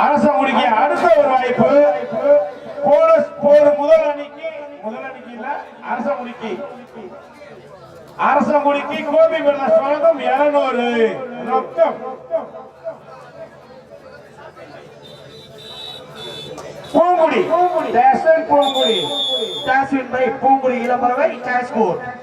அரசங்குடிக்கு அடுத்த ஒரு வாய்ப்பு. போனஸ் போர் முதல் அணிக்கு முதல் அணிக்கு இல்ல அரசங்குடிக்கு அரசங்குடிக்கு கோபி வெள்ள வழங்கும் இருநூறு. ரொக்கம். பூங்குடி. பூங்குடி. டாஸ்வின் பை பூங்குடி இளம்பறவை டாஸ்கோர் லைன்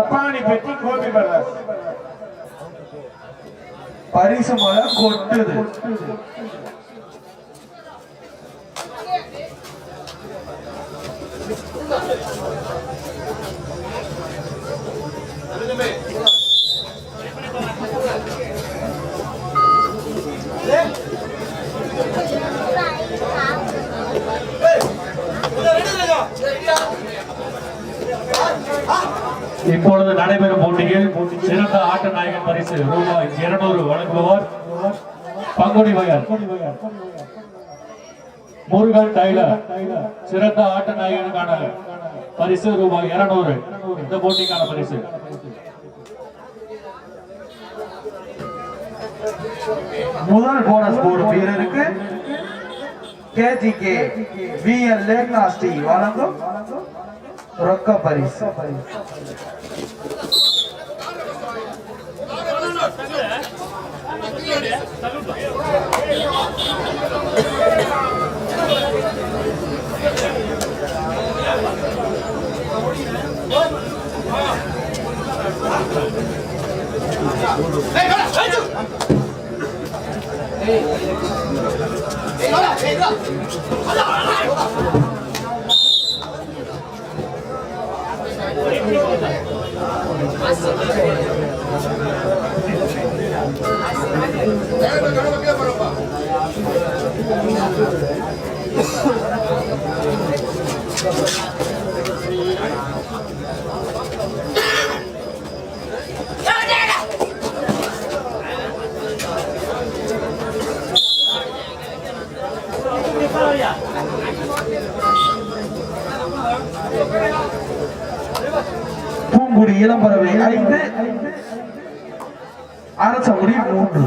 ஜப்பானி பெட்டி கோபி பிரதர்ஸ் பரிசு மலை கொட்டுது இப்பொழுது நடைபெறும் போட்டியில் சிறந்த ஆட்ட நாயகன் பரிசு ரூபாய் இருநூறு வழங்குபவர் பங்குனி வயல். முருகன் டைலர். சிறந்த ஆட்ட நாயகனுக்கான பரிசு ரூபாய் இருநூறு. இந்த போட்டிக்கான பரிசு. முதல் போனஸ் போர்டு வீரருக்கு கேஜிகே விஎல் லேக் நாஸ்டி வழங்கும் ரொக்க பரிசு பரிசு. 大丈夫か இளம்பறவை ஐந்து அரசகுடி மூன்று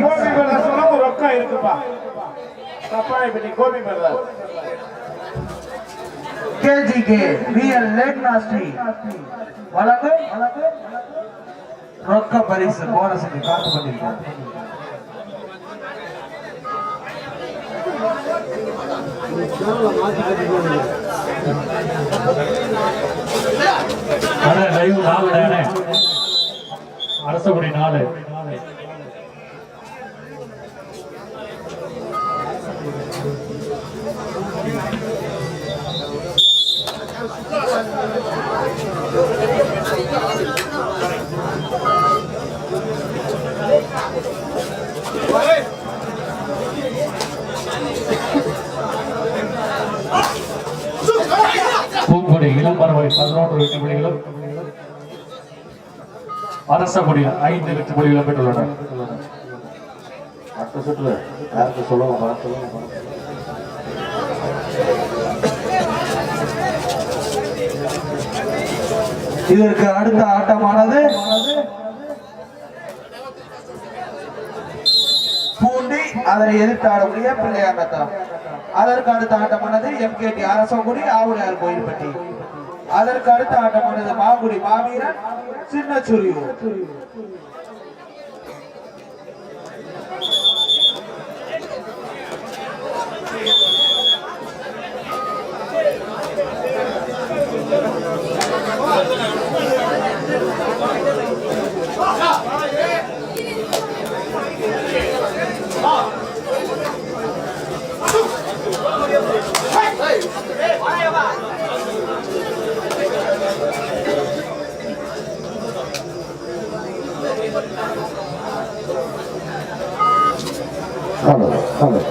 கோபி பிரதர்ஸ் வழங்கும் ரொக்கம் இருக்குப்பா கோபி கேஜிகே விஎல் நாஸ்டி வழங்கும். ரொக்க பரிசு போனஸுக்கு காத்து கொண்டிருக்கிறோம் அண்ணே தயவு நாலு தானே அரசகுடி நாலு பூம்பொடி இளம்பறவை பதினோரு வீட்டு பிள்ளைகளும் அரச அரசகுடி ஐந்து வெற்றி புள்ளிகளும் பெற்றுள்ளனர் அடுத்த சுற்று. யாருக்கு சொல்லுவோம்? இதற்கு அடுத்த ஆட்டமானது பூண்டி. அதனை எதிர்த்து ஆடக்கூடிய பிள்ளையார் நத்தம். அதற்கு அடுத்த ஆட்டமானது M K D Arasakudi Avudaiyar Kovilpatti. அதற்கு அடுத்த ஆட்டமானது மாங்குடி மாவீரன் சின்ன சுரியூர்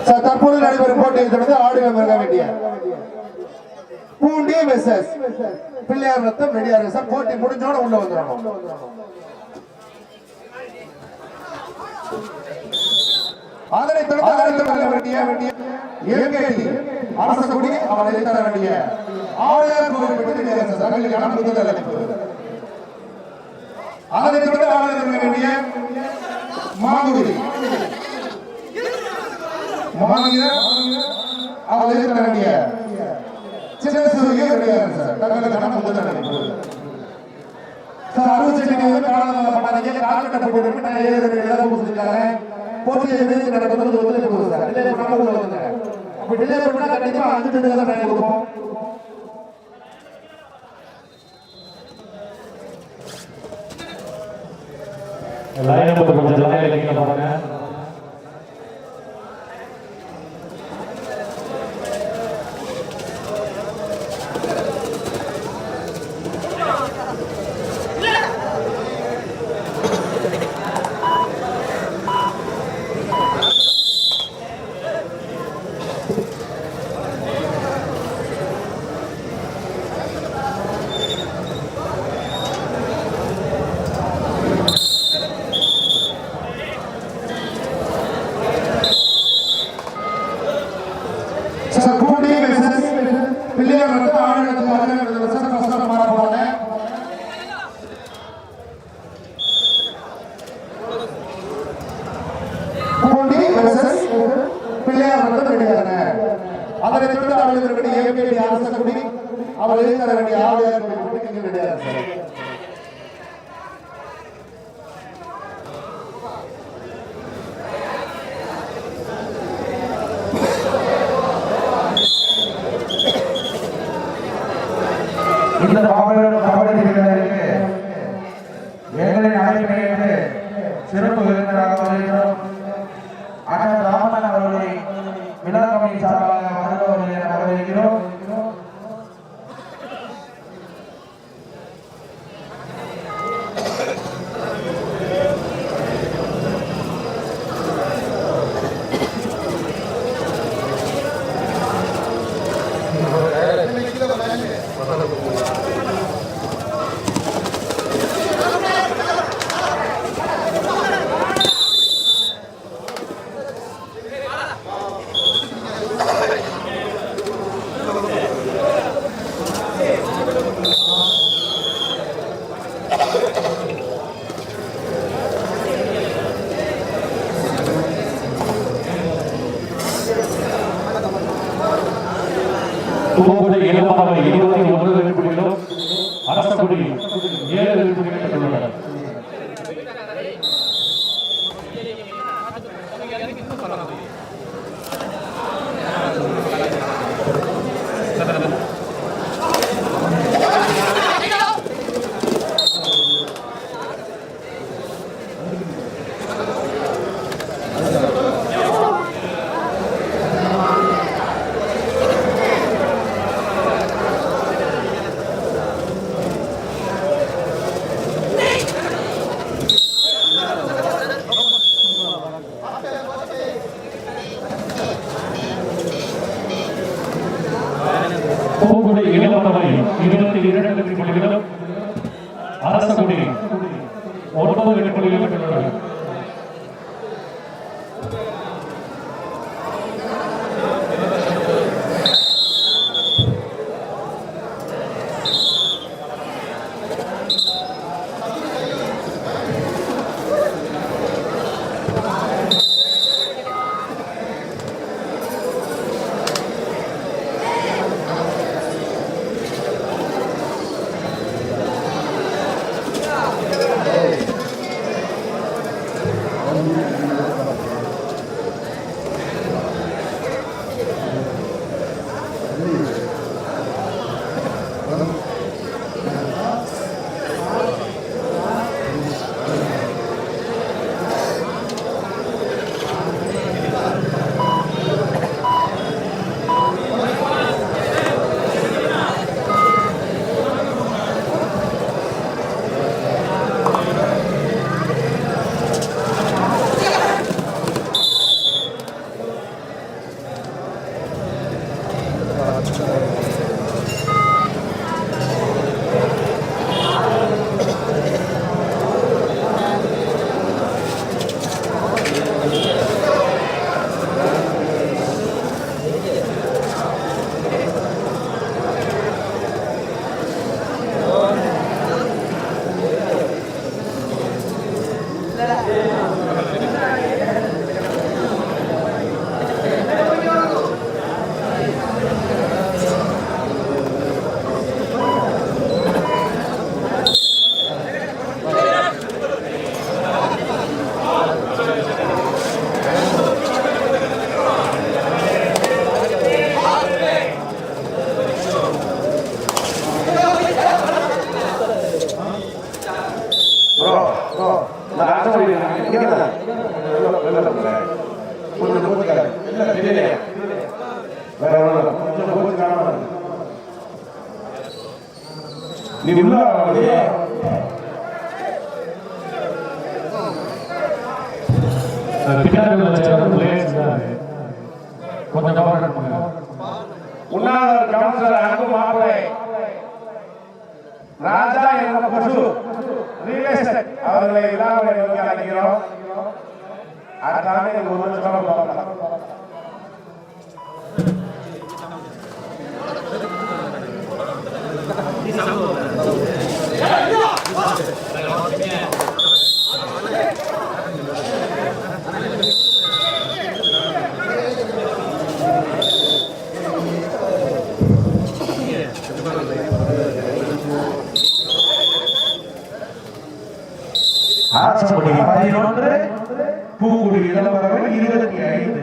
சார் தற்போது நடைபெறும் போட்டியை தொடர்ந்து ஆடுகளம் இருக்க வேண்டிய பூண்டி மெசஸ் பிள்ளையார் ரத்தம் ரெடியா இருக்கு சார் போட்டி முடிஞ்சோட உள்ள வந்துடணும். அதனை தொடர்ந்து வேண்டிய வேண்டிய அவரை தர வேண்டிய ஆளுநர் சகலியான முதல் அழைப்பு அதனை தொடர்ந்து ஆளுநர் வேண்டிய மாங்குடி. மாநில அவரை தர வேண்டிய சின்ன கிடையாது சார். தங்களுக்கான முதல் சார் அறுபது வந்து போட்டு நான் ஏழு ஏழாவது கொடுத்துருக்காங்க போட்டி எதிர்த்து நடக்கிறது ஒத்துழைப்பு கொடுக்கும் சார். உள்ள வந்து அப்ப டிலே பண்ணா கண்டிப்பா அஞ்சு டென் தான் டைம் கொடுப்போம். கொஞ்சம் பாருங்க. இருபத்தி ஒன்பது வெற்றி புள்ளிகளும் குடியில் நீ உள்ள கொஞ்சம் கவனம் பண்ணுங்க உண்ணாவிரத கவுன்சிலர் அன்பு மாப்பிளை. ராஜா என்ற பசு. ரியல் எஸ்டேட் அவர்களை விழாவை நோக்கி அழைக்கிறோம் அடுத்த ஒரு வருஷம் பார்க்கலாம் அரசகுடி பதினொன்று பூங்குடி இளம்பரவை இருபத்தி ஐந்து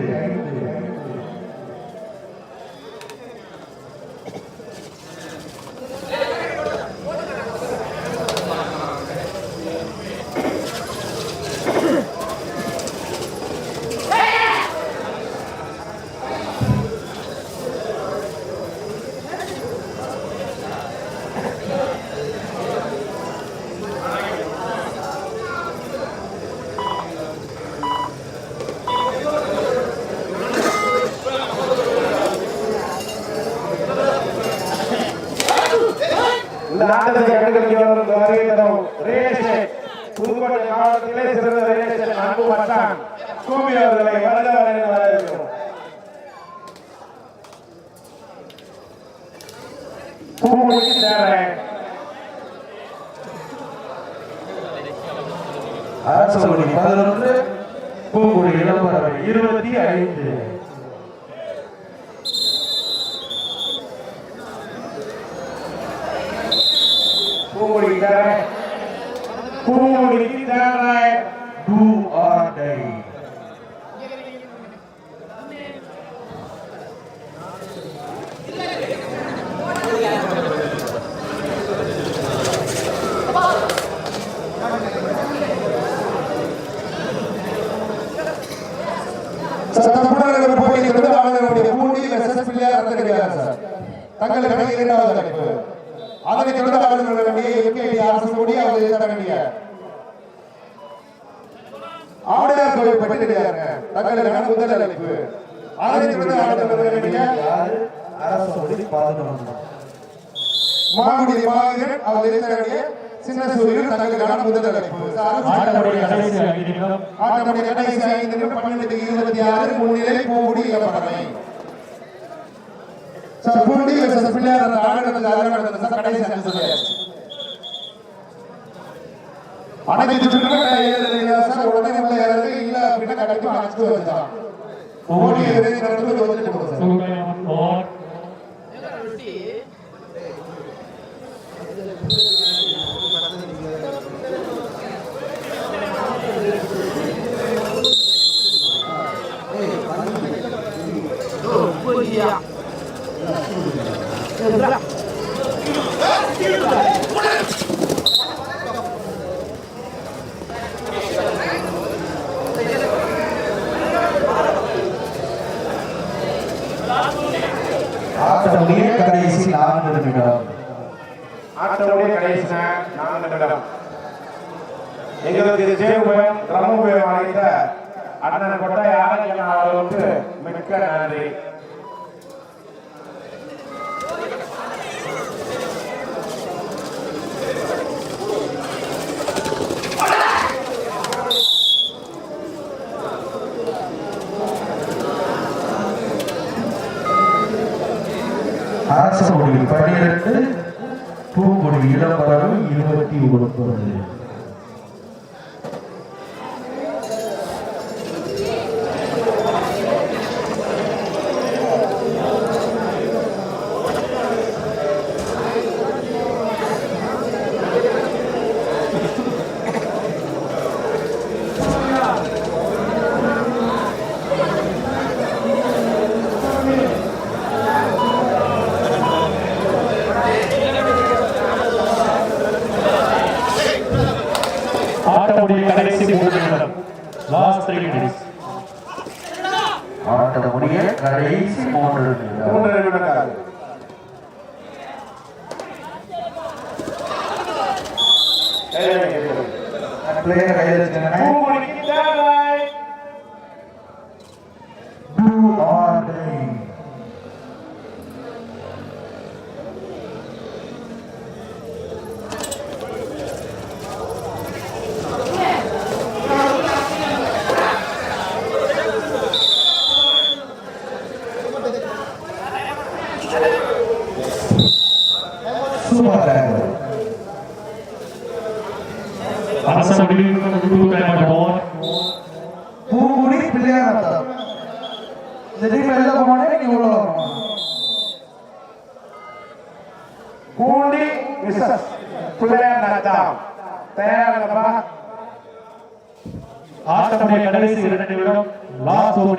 இந்த ஆட்டத்தை கண்டுகளிக்க வருகை தரும் ரியல் எஸ்டேட் புதுக்கோட்டை மாவட்டத்திலே சிறந்த ரியல் எஸ்டேட் அன்பு மச்சான் கோபி அவர்களை வருக வரை வரவேற்கிறோம் பூங்குடி தேவை அரசு பதினொன்று பூங்குடி இளம்பரவை இருபத்தி ஐந்து Poongudi Cheran Poongudi Cheran two or tie சட்டமன்ற போட்டியிலிருந்து அவர்களுடைய பூண்டி வெசஸ் பிள்ளையார் கிடையாது சார். தங்கள் கடை இரண்டாவது தலைப்பு அதனைத் தொடர்ந்து அவர்களுடைய எம்கேடி அரசு கூடி அவர்கள் எதிர்த்த வேண்டிய ஆடையார் கோயில் பட்டி கிடையாது தங்கள் கடன் முதல் அழைப்பு. அதனைத் தொடர்ந்து அவர்கள் வேண்டிய அரசோடி பதினொன்று மாங்குடி மாவீரன் அவர் எதிர்த்தரணிய சின்ன சூரியன் தங்களுக்கான முதல் அழைப்பு ஆட்டமுடைய கடைசி ஐந்து நிமிடம். ஆட்டமுடைய கடைசி ஐந்து நிமிடம் பன்னெண்டு இருபத்தி ஆறு முன்னிலை பூங்குடி இளப்படமை சார் பூண்டி versus பிள்ளையார் அந்த ஆடுகளத்தில் அதில் நடந்தது. சார் கடைசி அஞ்சு சொல்லியாச்சு அனைத்து சுற்றுகளும் எழுதுறீங்க சார் உடனே உள்ள இறந்து இல்ல அப்படின்னா கண்டிப்பா அழைச்சிட்டு வந்துட்டான். ஓடி. எதிரி நடந்து வந்துட்டு போகுது சார். அரசோடி பனிரெண்டு பூங்குடி இளம்பரவு இருபத்தி ஒன்பது ஆட்டமுடைய கடைசி மூன்று நிமிடம் லாஸ்ட் த்ரீ கடைசி மூன்று நிமிடம் கையில் வச்சுக்கணும் பூங்குடிக்கு தேவை do or die super tackle Arasamudi two time ஓர் பூங்குடி பிள்ளையார் ரத்தம் இந்த டீம் வெளில போனே நீ உள்ள வரணும் பூண்டி மிஸ்ஸஸ் பிள்ளையார் நத்தம் தயாராங்கப்பா ஆட்டமுடைய கடைசி இரண்டு நிமிடம் லாஸ்ட் டூ